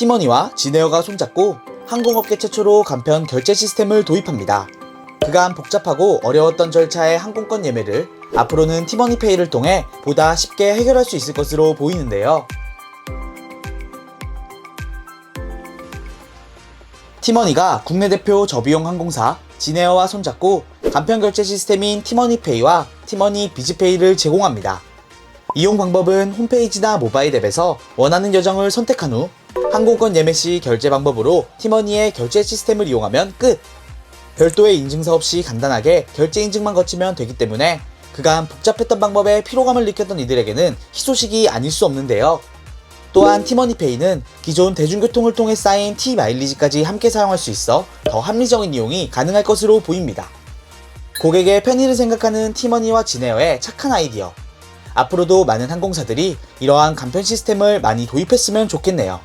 티머니와 지네어가 손잡고 항공업계 최초로 간편 결제 시스템을 도입합니다. 그간 복잡하고 어려웠던 절차의 항공권 예매를 앞으로는 티머니페이를 통해 보다 쉽게 해결할 수 있을 것으로 보이는데요. 티머니가 국내 대표 저비용 항공사 지네어와 손잡고 간편 결제 시스템인 티머니페이와 티머니 비즈페이를 제공합니다. 이용 방법은 홈페이지나 모바일 앱에서 원하는 여정을 선택한 후 항공권 예매 시 결제 방법으로 티머니의 결제 시스템을 이용하면 끝! 별도의 인증서 없이 간단하게 결제 인증만 거치면 되기 때문에 그간 복잡했던 방법에 피로감을 느꼈던 이들에게는 희소식이 아닐 수 없는데요. 또한 티머니페이는 기존 대중교통을 통해 쌓인 T 마일리지까지 함께 사용할 수 있어 더 합리적인 이용이 가능할 것으로 보입니다. 고객의 편의를 생각하는 티머니와 지네어의 착한 아이디어. 앞으로도 많은 항공사들이 이러한 간편 시스템을 많이 도입했으면 좋겠네요.